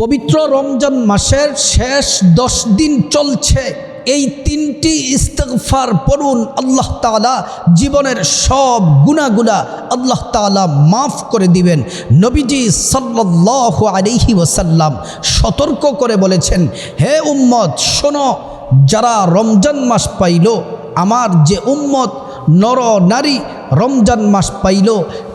পবিত্র রমজান মাসের শেষ দশ দিন চলছে। এই তিনটি ইস্তফার পড়ুন, আল্লাহ তাআলা জীবনের সব গুণাগুলা আল্লাহ তাআলা মাফ করে দিবেন। নবীজি সাল্লাল্লাহু আলাইহি ওসাল্লাম সতর্ক করে বলেছেন, হে উম্মত, শোনো, যারা রমজান মাস পাইল, আমার যে উম্মত নর নারী রমজান মাস পাইল,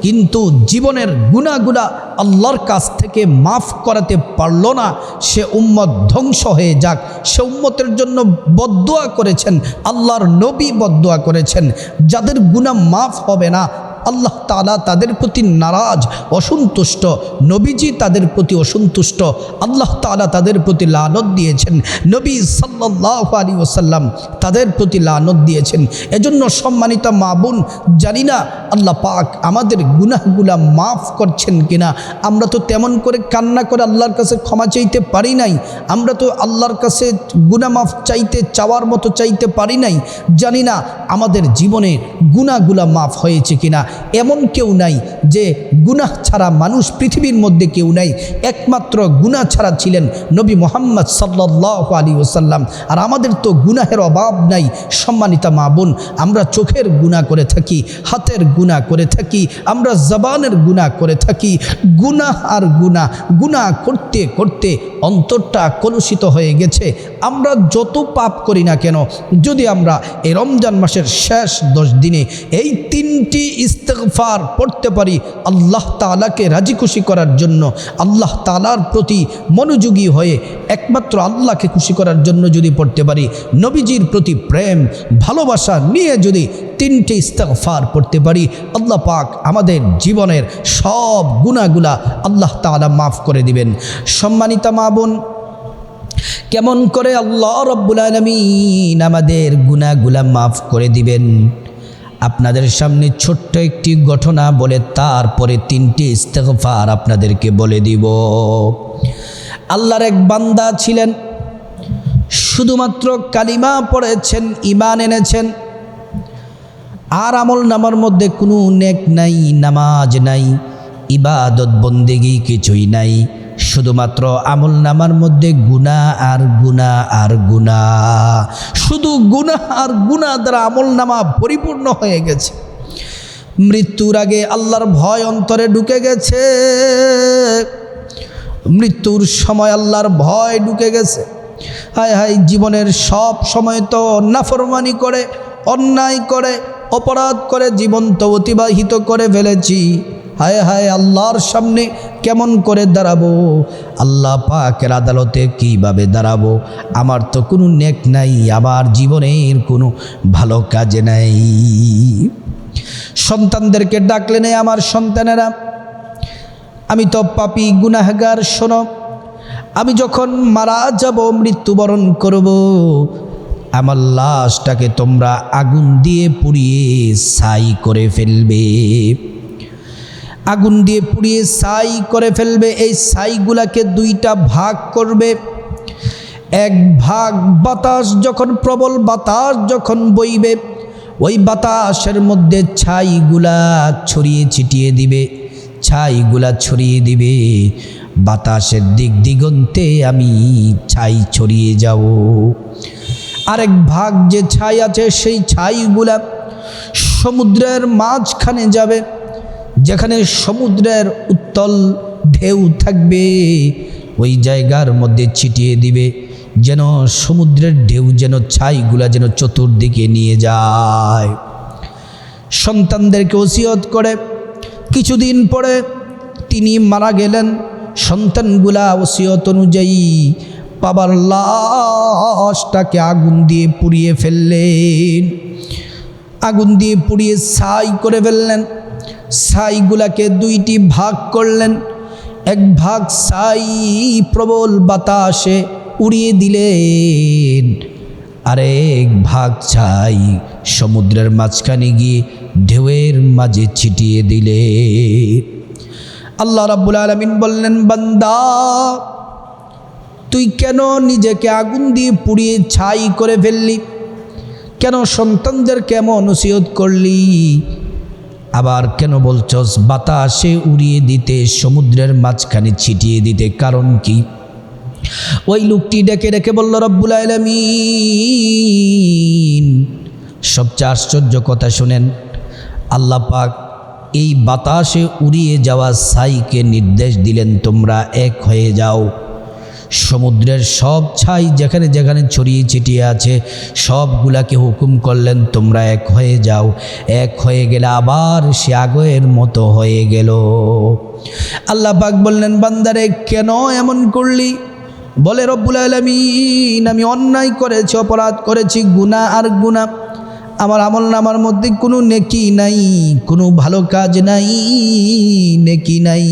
কিন্তু জীবনের গুণাগুলা আল্লাহর কাছ থেকে মাফ করাতে পারল না। সে উম্মত ধ্বংস হয়ে যাক। সে উম্মতের জন্য বদুয়া করেছেন, আল্লাহর নবী বদুয়া করেছেন। যাদের গুণা মাফ হবে না আল্লাহ তালা তাদের প্রতি নারাজ, অসন্তুষ্ট। নবীজি তাদের প্রতি অসন্তুষ্ট। আল্লাহ তালা তাদের প্রতি লানত দিয়েছেন। নবী সাল্লাহ আলী ওসাল্লাম তাদের প্রতি লানত দিয়েছেন। এজন্য সম্মানিত মা বোন, জানি না আল্লাহ পাক আমাদের গুনাহগুলা মাফ করছেন কিনা। আমরা তো তেমন করে কান্না করে আল্লাহর কাছে ক্ষমা চাইতে পারি নাই। আমরা তো আল্লাহর কাছে গুনা মাফ চাইতে, চাওয়ার মতো চাইতে পারি নাই। জানি না আমাদের জীবনে গুনাগুলা মাফ হয়েছে কিনা। এমন কেউ নাই যে গুনাহ ছাড়া মানুষ পৃথিবীর মধ্যে কেউ নাই। একমাত্র গুনাহ ছাড়া ছিলেন নবী মোহাম্মদ সাল্লাহ আলী ওসাল্লাম আর আমাদের তো গুনাহের অভাব নাই, সম্মানিতা মা বোন, আমরা চোখের গুণা করে থাকি, হাতের গুণা করে থাকি, আমরা জবানের গুণা করে থাকি। গুনাহ আর গুণা গুণা করতে করতে অন্তরটা কলুষিত হয়ে গেছে। আমরা যত পাপ করি না কেন, যদি আমরা এই রমজান মাসের শেষ দশ দিনে এই তিনটি ইস্তেগফার পড়তে পারি, আল্লাহ তালাকে রাজি খুশি করার জন্য, আল্লাহ তালার প্রতি মনোযোগী হয়ে একমাত্র আল্লাহকে খুশি করার জন্য যদি পড়তে পারি, নবীজির প্রতি প্রেম, ভালোবাসা নিয়ে যদি তিনটি ইস্তেগফার পড়তে পারি, আল্লাহ পাক আমাদের জীবনের সব গুণাগুলা আল্লাহ তালা মাফ করে দিবেন। সম্মানিতা মা বোন, কেমন করে আল্লাহ রব্বুল আলমিন আমাদের গুণাগুলা মাফ করে দিবেন? আপনাদের সামনে ছোট্ট একটি ঘটনা বলে তারপরে তিনটি ইস্তেগফার আপনাদেরকে বলে দিব। আল্লাহর এক বান্দা ছিলেন, শুধুমাত্র কালিমা পড়েছেন ইমান এনেছেন, আর আমল নামার মধ্যে কোনো নেক নাই, নামাজ নাই, ইবাদত বন্দেগি কিছুই নাই। শুধুমাত্র আমল নামার মধ্যে গুণা আর গুণা আর গুণা শুধু গুণা আর গুণা দ্বারা আমল নামা পরিপূর্ণ হয়ে গেছে। মৃত্যুর আগে আল্লাহর ভয় অন্তরে ঢুকে গেছে। মৃত্যুর সময় আল্লাহর ভয় ঢুকে গেছে। হায় হায়, জীবনের সব সময় তো নাফরমানি করে, অন্যায় করে, অপরাধ করে, জীবন তো অতিবাহিত করে ফেলেছি। হায় হায় আল্লাহর সামনে কেমন করে দাঁড়াবো? আল্লাহ পাকের আদালতে কীভাবে দাঁড়াবো? আমার তো কোনো নেক নাই আবার জীবনের কোনো ভালো কাজে নাই। সন্তানদেরকে ডাকলে নেই আমার সন্তানেরা। আমি তো পাপি গুনাহগার, শোনো। আমি যখন মারা যাব, মৃত্যুবরণ করব। আমার লাশটাকে তোমরা আগুন দিয়ে পুড়িয়ে ছাই করে ফেলবে। আগুন দিয়ে পুড়িয়ে ছাই করে ফেলবে। এই ছাইগুলাকে দুইটা ভাগ করবে। এক ভাগ বাতাস যখন প্রবল বাতাস যখন বইবে, ওই বাতাসের মধ্যে ছাইগুলা ছড়িয়ে ছিটিয়ে দিবে, ছাইগুলা ছড়িয়ে দিবে। বাতাসের দিক দিগন্তে আমি ছাই ছড়িয়ে যাব। আরেক ভাগ যে ছাই আছে, সেই ছাইগুলা সমুদ্রের মাঝখানে যাবে। যেখানে সমুদ্রের উত্তল ঢেউ থাকবে, ওই জায়গার মধ্যে ছিটিয়ে দিবে, যেন সমুদ্রের ঢেউ যেন ছাইগুলা যেন চতুর্দিকে নিয়ে যায়। সন্তানদেরকে ওসিয়ত করে, কিছুদিন পরে তিনি মারা গেলেন। সন্তানগুলা ওসিয়ত অনুযায়ী বাবার লাশটাকে আগুন দিয়ে পুড়িয়ে ফেললেন। আগুন দিয়ে পুড়িয়ে ছাই করে ফেললেন। ছাইগুলাকে দুইটি ভাগ করলেন। এক ভাগ ছাই প্রবল বাতাসে উড়িয়ে দিলেন, আরেক ভাগ ছাই সমুদ্রের মাঝখানে গিয়ে ঢেউয়ের মাঝে ছিটিয়ে দিলে আল্লাহ রাব্বুল আলমিন বললেন, বান্দা, তুই কেন নিজেকে আগুন দিয়ে পুড়িয়ে ছাই করে ফেললি? কেন সন্তানদের কেমন নসিহত করলি? আবার কেন বলছস, বাতাসে উড়িয়ে দিতে, সমুদ্রের মাঝখানে ছিটিয়ে দিতে কারণ কি? ওই লোকটি ডেকে ডেকে বলল, রব্বুল আলমিন। সবচেয়ে আশ্চর্য কথা শুনেন, আল্লাহ পাক এই বাতাসে উড়িয়ে যাওয়া সাইকে নির্দেশ দিলেন, তোমরা এক হয়ে যাও। সমুদ্রের সব ছাই যেখানে যেখানে ছড়িয়ে ছিটিয়ে আছে, সবগুলাকে হুকুম করলেন, তোমরা এক হয়ে যাও। এক হয়ে গেলে আবার সে আগের মতো হয়ে গেল। আল্লাহ পাক বললেন, বান্দারে, কেন এমন করলি? বলে, রব্বুল আলমিন, আমি অন্যায় করেছি, অপরাধ করেছি গুণা আর গুণা আমার আমল নামার মধ্যে কোনো নেকি নাই, কোনো ভালো কাজ নাই, নেকি নাই।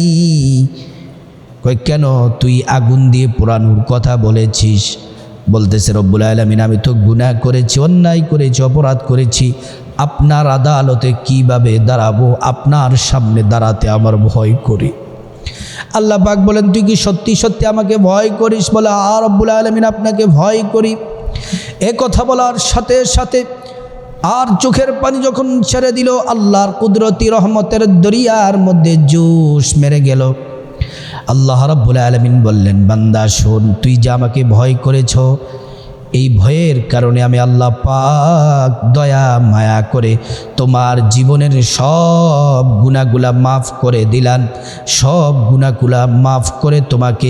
কই কেন তুই আগুন দিয়ে পোড়ানোর কথা বলেছিস? বলতেছে, রব্বুল আলমিন, আমি তো গুনাহ করেছি, অন্যায় করেছি, অপরাধ করেছি। আপনার আদালতে কীভাবে দাঁড়াবো? আপনার সামনে দাঁড়াতে আমার ভয় করি। আল্লাহ পাক বলেন, তুই কি সত্যি সত্যি আমাকে ভয় করিস? বলে আর রব্বুল আলমিন, আপনাকে ভয় করি। এ কথা বলার সাথে সাথে আর চোখের পানি যখন ছেড়ে দিল, আল্লাহর কুদরতি রহমতের দরিয়ার মধ্যে জোশ মেরে গেল। আল্লাহ রাব্বুল আলমিন বললেন, বান্দা, শোন, তুই যে আমাকে ভয় করেছ, এই ভয়ের কারণে আমি আল্লাহ পাক দয়া, মায়া করে তোমার জীবনের সব গুণাগুলা মাফ করে দিলাম, সব গুণাগুলা মাফ করে তোমাকে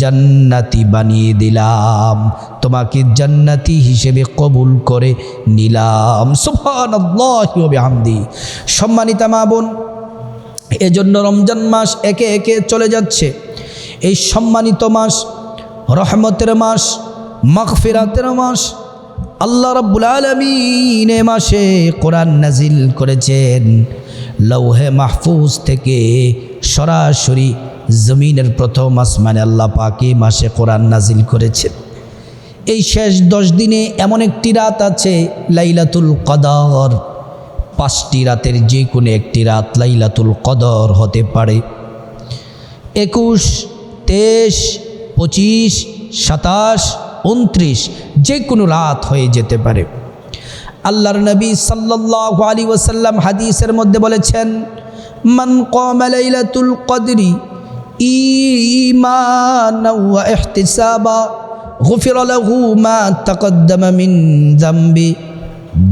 জান্নাতি বানিয়ে দিলাম, তোমাকে জান্নাতি হিসেবে কবুল করে নিলাম। সুফান সম্মানিতা মা বোন এজন্য রমজান মাস একে একে চলে যাচ্ছে। এই সম্মানিত মাস, রহমতের মাস, মাগফিরাতের মাস, আল্লাহ রাব্বুল আলমিন এ মাসে কোরআন নাজিল করেছেন। লৌহে মাহফুজ থেকে সরাসরি জমিনের প্রথম আসমানে আল্লাহ পাকে মাসে কোরআন নাজিল করেছেন। এই শেষ দশ দিনে এমন একটি রাত আছে, লাইলাতুল কদর। পাঁচটি রাতের যে কোনো একটি রাত লাইলাতুল কদর হতে পারে। একুশ, তেইশ, পঁচিশ, সাতাশ, উনত্রিশ যে কোনো রাত হয়ে যেতে পারে। আল্লাহর নবী সাল্লাহ আলী ওসাল্লাম হাদিসের মধ্যে বলেছেন, মান কম লাইলাতুল কদরি ঈমানা ওয়া ইহতিসাবা লাহু মা তাকদ্দামা মিন যামবি।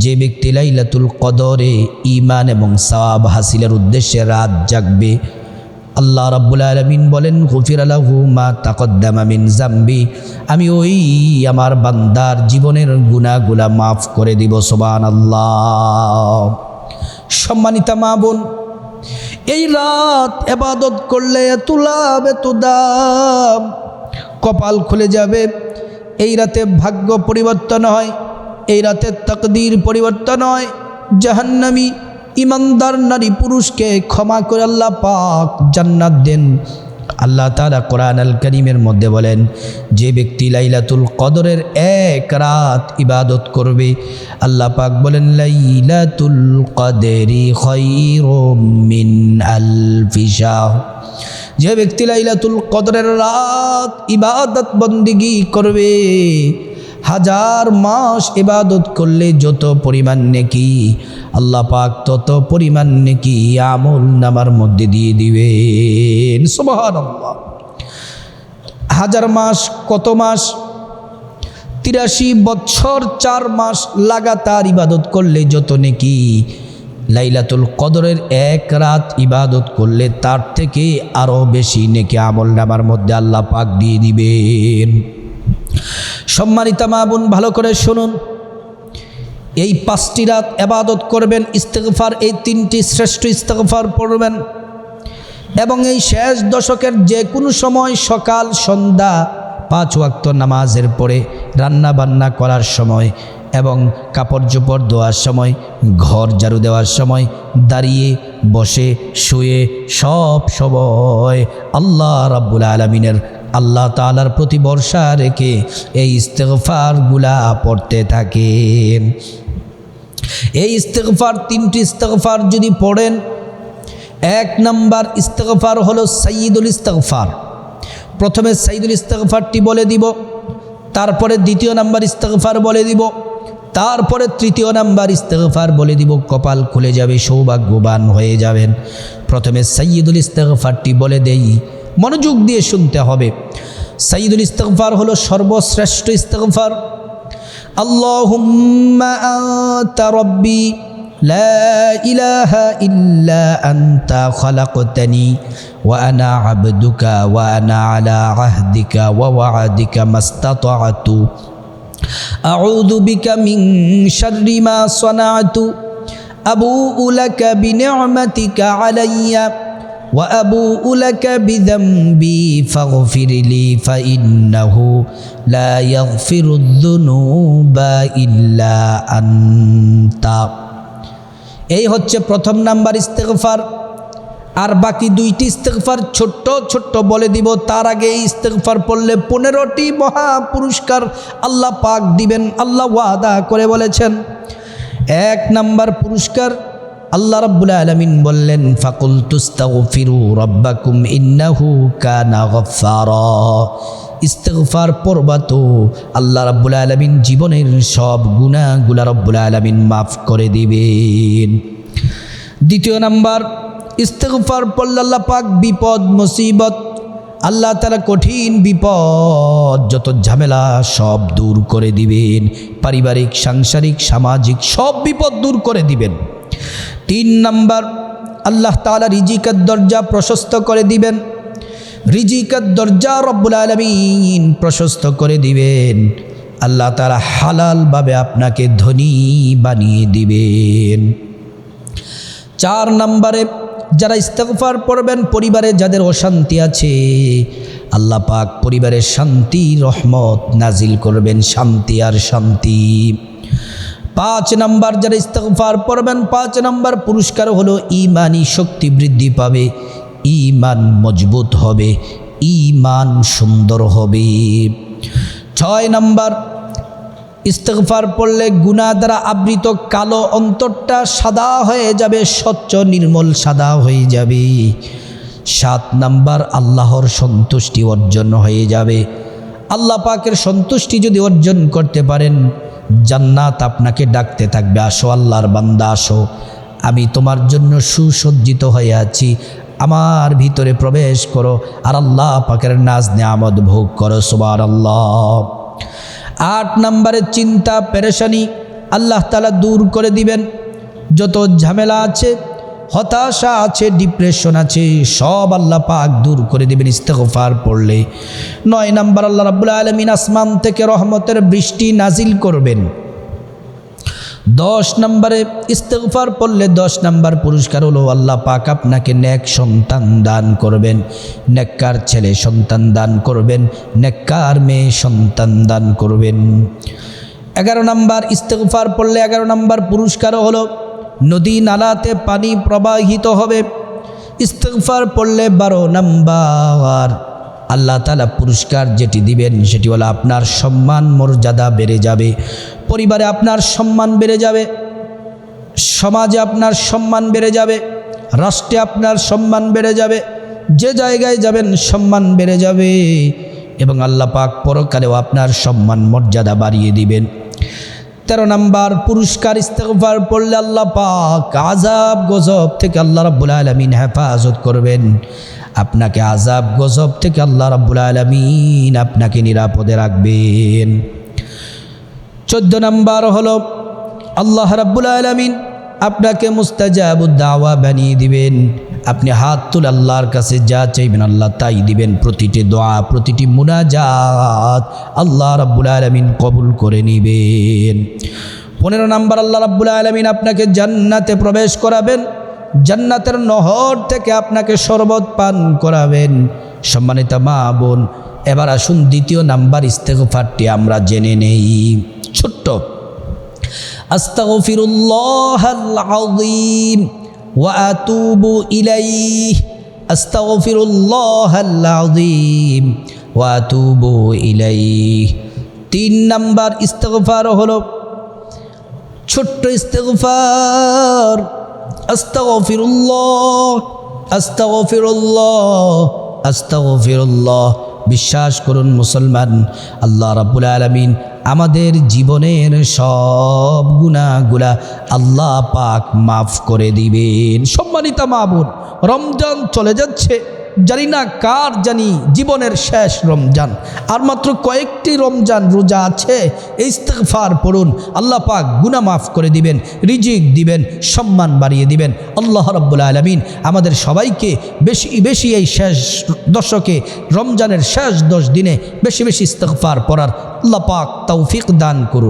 যে ব্যক্তি লাইলাতুল কদরে ইমান এবং সওয়াব হাসিলের উদ্দেশ্যে রাত জাগবে, আল্লাহ রাব্বুল আলমিন বলেন, গফির আলাহু মা তাকদ্দামা মিন জাম্বি আমি ওই আমার বান্দার জীবনের গুণাগুলা মাফ করে দিব সোবান আল্লাহ সম্মানিতা মা বোন, এই রাত এবাদত করলে এত লাভ, এত দাম। কপাল খুলে যাবে, এই রাতে ভাগ্য পরিবর্তন হয়। এই রাতে তকদির পরিবর্তন হয়। জাহান্নামী ইমানদার নারী পুরুষকে ক্ষমা করে আল্লাহ পাক জান্নাত দেন। আল্লাহ তালা কোরআন আল করিমের মধ্যে বলেন, যে ব্যক্তি লাইলাতুল কদরের এক রাত ইবাদত করবে, আল্লাহ পাক বলেন, লাইলাতুল কদেরি মিন আলফি শাহ। যে ব্যক্তি লাইলাতুল কদরের রাত ইবাদত বন্দিগি করবে হাজার মাস ইবাদত করলে যত পরিমাণ নেকি, আল্লাহ পাক তত পরিমাণ নেকি আমল নামার মধ্যে দিয়ে দিবেন। সুবহানাল্লাহ। হাজার মাস কত মাস? তিরাশি বছর চার মাস লাগাতার ইবাদত করলে যত নেকি, লাইলাতুল কদরের এক রাত ইবাদত করলে তার থেকে আরও বেশি নেকি আমল নামার মধ্যে আল্লাহ পাক দিয়ে দিবেন। সম্মানিতা মা বোন, ভালো করে শুনুন। এই পাঁচটি রাত এবাদত করবেন ইস্তেকফার এই তিনটি শ্রেষ্ঠ ইস্তেকফার পড়বেন। এবং এই শেষ দশকের যে কোনো সময় সকাল, সন্ধ্যা, পাঁচ ওয়াক্ত নামাজের পরে রান্না বান্না করার সময় এবং কাপড় চোপড় ধোয়ার সময়, ঘর ঝাড়ু দেওয়ার সময়, দাঁড়িয়ে, বসে, শুয়ে সব সময় আল্লাহ রাব্বুল আলমিনের আল্লাহ তালার প্রতি ভরসা রেখে এই ইস্তেকফারগুলা পড়তে থাকেন। এই ইস্তেকফার তিনটি ইস্তেকফার যদি পড়েন, এক নাম্বার ইস্তেকফার হলো সাইদুল ইস্তেকফার প্রথমে সাইদুল ইস্তেকফারটি বলে দিব, তারপরে দ্বিতীয় নাম্বার ইস্তেকফার বলে দিব, তারপরে তৃতীয় নাম্বার ইস্তেকফার বলে দিব, কপাল খুলে যাবে, সৌভাগ্যবান হয়ে যাবেন। প্রথমে সাইয়দুল ইস্তেকফারটি বলে দেই মনোযোগ দিয়ে শুনতে হবে। সাইদুল ইস্তফার হলো সর্বশ্রেষ্ঠ ইস্তফার আল্লাহুম্মা আনতা রব্বি, লা ইলাহা ইল্লা আনতা খালাকতানি, ওয়া আনা আবদুকা ওয়া আনা আলা আহদিকা ওয়া ওয়া'দিকা মাস্তাতা'তু। আউযু বিকা মিন শাররি মা সানা'তু। وأبوء لك بذنبي فاغفر لي فإنه لا يغفر الذنوب إلا أنت এই হচ্ছে প্রথম নাম্বার ইস্তেগফার আর বাকি দুইটি ইস্তেগফার ছোট্ট ছোট্ট বলে দিব তার আগে এই ইস্তেগফার পড়লে পনেরোটি মহা পুরস্কার আল্লাহ পাক দিবেন আল্লাহ ওয়াদা করে বলেছেন এক নাম্বার পুরস্কার আল্লাহ রাব্বুল আলামিন বললেন ফাকুল তুস্তাগফিরু রাব্বাকুম ইন্নাহু কানা গফফারা। ইস্তেগফার পড়বা তো আল্লাহ রাব্বুল আলামিন জীবনের সব গুনাহগুলা রাব্বুল আলামিন মাফ করে দিবেন। দ্বিতীয় নাম্বার, ইস্তেগফার পড়লে আল্লাহ পাক বিপদ, মুসিবত, আল্লাহ তারা কঠিন বিপদ, যত ঝামেলা সব দূর করে দিবেন। পারিবারিক, সাংসারিক, সামাজিক সব বিপদ দূর করে দিবেন। তিন নাম্বার, আল্লাহ তালা রিজিকার দরজা প্রশস্ত করে দিবেন। রিজিকার দরজা রব্বুল আলমিন প্রশস্ত করে দিবেন। আল্লাহ তালা হালালভাবে আপনাকে ধনী বানিয়ে দিবেন। চার নম্বরে, যারা ইস্তফার পড়বেন পরিবারে যাদের অশান্তি আছে, আল্লাহ পাক পরিবারের শান্তি, রহমত নাজিল করবেন, শান্তি আর শান্তি। পাঁচ নাম্বার যারা ইস্তফার পড়বেন, পাঁচ নাম্বার পুরস্কার হলো ইমানি শক্তি বৃদ্ধি পাবে, ইমান মজবুত হবে, ইমান সুন্দর হবে। ছয় নাম্বার, ইস্তেগফার পড়লে গুণা দ্বারা আবৃত কালো অন্তরটা সাদা হয়ে যাবে, স্বচ্ছ নির্মল সাদা হয়ে যাবে। সাত নাম্বার, আল্লাহর সন্তুষ্টি অর্জন হয়ে যাবে। আল্লাহ পাকের সন্তুষ্টি যদি অর্জন করতে পারেন জান্নাত আপনাকে ডাকতে থাকবে। আসো, আল্লাহর বান্দা, আসো। আমি তোমার জন্য সুসজ্জিত হয়ে আছি। আমার ভিতরে প্রবেশ করো আর আল্লাহ পাকের নাজ নেয়ামত ভোগ করো সোবার আল্লাহ আট নম্বরের চিন্তা, পেরেশানি। আল্লাহ তালা দূর করে দিবেন। যত ঝামেলা আছে হতাশা আছে ডিপ্রেশন আছে, সব আল্লাহ পাক দূর করে দিবেন, ইস্তেগফার পড়লে। নয় নাম্বার, আল্লাহ রাবুল আলমিন আসমান থেকে রহমতের বৃষ্টি নাজিল করবেন। দশ নম্বরে, ইস্তেগফার পড়লে দশ নম্বর পুরস্কার হলো আল্লাহ পাক আপনাকে নেক সন্তান দান করবেন। নেককার ছেলে সন্তান দান করবেন, নেককার মেয়ে সন্তান দান করবেন। এগারো নম্বর, ইস্তেগফার পড়লে এগারো নম্বর পুরস্কারও হলো নদী নালাতে পানি প্রবাহিত হবে। ইস্তফার পড়লে বারো নম্বর। আল্লাহ তালা পুরস্কার যেটি দিবেন, সেটি হলো আপনার সম্মান, মর্যাদা বেড়ে যাবে। পরিবারে আপনার সম্মান বেড়ে যাবে। সমাজে আপনার সম্মান বেড়ে যাবে। রাষ্ট্রে আপনার সম্মান বেড়ে যাবে। যে জায়গায় যাবেন, সম্মান বেড়ে যাবে। এবং আল্লাহ পাক পরকালেও আপনার সম্মান, মর্যাদা বাড়িয়ে দিবেন। তেরো নাম্বার, পুরস্কার ইস্তেগফার পড়লে আল্লাহ পাক আজাব গজব থেকে আল্লাহ রাব্বুল আলমিন হেফাজত করবেন। আপনাকে আজাব গজব থেকে আল্লাহ রাব্বুল আলমিন আপনাকে নিরাপদে রাখবেন। চোদ্দ নাম্বার হলো, আল্লাহ রাব্বুল আলমিন আপনাকে মুস্তাজাবুদ্দাওয়া বানিয়ে দিবেন। আপনি হাত তুলে আল্লাহর কাছে যা চাইবেন আল্লাহ তাই দিবেন। প্রতিটি দোয়া, প্রতিটি মুনাজাত আল্লাহ রাব্বুল আলমিন কবুল করে নেবেন। পনেরো নাম্বার, আল্লাহ রাব্বুল আলমিন আপনাকে জান্নাতে প্রবেশ করাবেন। জান্নাতের নহর থেকে আপনাকে শরবত পান করাবেন। সম্মানিত মা বোন, এবার আসুন দ্বিতীয় নাম্বার ইস্তেগফারটি আমরা জেনে নেই। ছোট্ট। আস্তাগফিরুল্লাহ আযীম। আতুবু ইলাইহি আস্তাগফিরুল্লাহ আযীম ওয়া আতুবু ইলাইহি তিন নাম্বার ইস্তেগফার হলো ছোট্ট ইস্তেগফার। আস্তাগফিরুল্লাহ আস্তাগফিরুল্লাহ আস্তাগফিরুল্লাহ। বিশ্বাস করুন মুসলমান, আল্লাহ রাব্বুল আলামিন আমাদের জীবনের সব গুণাগুলা আল্লাহ পাক মাফ করে দিবেন। সম্মানিতা মা বোন, রমজান চলে যাচ্ছে। জানি না কার জানি জীবনের শেষ রমজান। আর মাত্র কয়েকটি রমজান রোজা আছে, ইস্তেগফার পড়ুন, আল্লাহ পাক গুনাহ মাফ করে দিবেন, রিজিক দিবেন, সম্মান বাড়িয়ে দিবেন। আল্লাহ রব্বুল আলমিন আমাদের সবাইকে বেশি বেশি এই শেষ দশকে, রমজানের শেষ দশ দিনে বেশি বেশি ইস্তেগফার পড়ার আল্লাহ পাক তৌফিক দান করুন।